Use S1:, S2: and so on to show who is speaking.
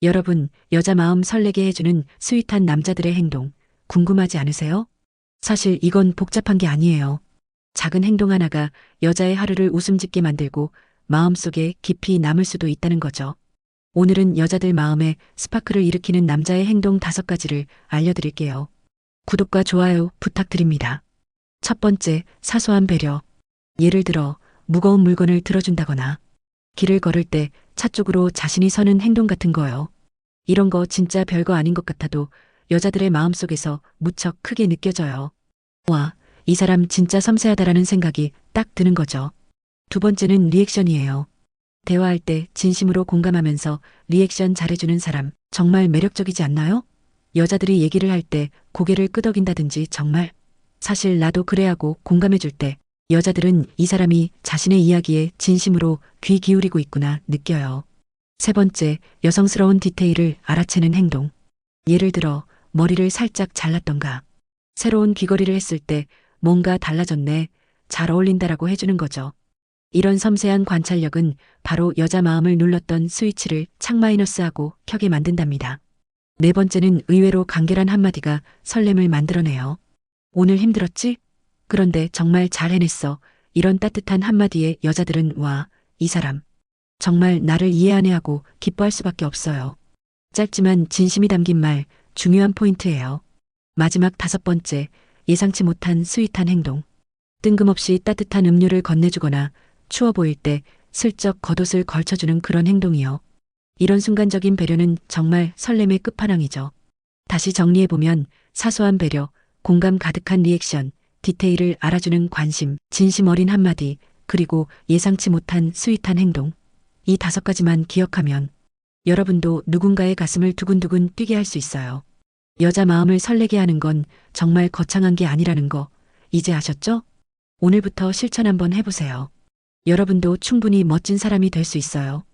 S1: 여러분, 여자 마음 설레게 해주는 스윗한 남자들의 행동, 궁금하지 않으세요? 사실 이건 복잡한 게 아니에요. 작은 행동 하나가 여자의 하루를 웃음 짓게 만들고 마음속에 깊이 남을 수도 있다는 거죠. 오늘은 여자들 마음에 스파크를 일으키는 남자의 행동 다섯 가지를 알려드릴게요. 구독과 좋아요 부탁드립니다. 첫 번째, 사소한 배려. 예를 들어, 무거운 물건을 들어준다거나, 길을 걸을 때 차 쪽으로 자신이 서는 행동 같은 거요. 이런 거 진짜 별거 아닌 것 같아도 여자들의 마음속에서 무척 크게 느껴져요. 와, 이 사람 진짜 섬세하다라는 생각이 딱 드는 거죠. 두 번째는 리액션이에요. 대화할 때 진심으로 공감하면서 리액션 잘해주는 사람 정말 매력적이지 않나요? 여자들이 얘기를 할 때 고개를 끄덕인다든지 정말 사실 나도 그래 하고 공감해줄 때 여자들은 이 사람이 자신의 이야기에 진심으로 귀 기울이고 있구나 느껴요. 세 번째, 여성스러운 디테일을 알아채는 행동. 예를 들어, 머리를 살짝 잘랐던가, 새로운 귀걸이를 했을 때 뭔가 달라졌네, 잘 어울린다라고 해주는 거죠. 이런 섬세한 관찰력은 바로 여자 마음을 눌렀던 스위치를 착 마이너스하고 켜게 만든답니다. 네 번째는 의외로 간결한 한마디가 설렘을 만들어내요. 오늘 힘들었지? 그런데 정말 잘 해냈어. 이런 따뜻한 한마디에 여자들은 와, 이 사람. 정말 나를 이해하네 하고 기뻐할 수밖에 없어요. 짧지만 진심이 담긴 말, 중요한 포인트예요. 마지막 다섯 번째, 예상치 못한 스윗한 행동. 뜬금없이 따뜻한 음료를 건네주거나 추워 보일 때 슬쩍 겉옷을 걸쳐주는 그런 행동이요. 이런 순간적인 배려는 정말 설렘의 끝판왕이죠. 다시 정리해보면 사소한 배려, 공감 가득한 리액션, 디테일을 알아주는 관심, 진심 어린 한마디, 그리고 예상치 못한 스윗한 행동. 이 다섯 가지만 기억하면 여러분도 누군가의 가슴을 두근두근 뛰게 할 수 있어요. 여자 마음을 설레게 하는 건 정말 거창한 게 아니라는 거 이제 아셨죠? 오늘부터 실천 한번 해보세요. 여러분도 충분히 멋진 사람이 될 수 있어요.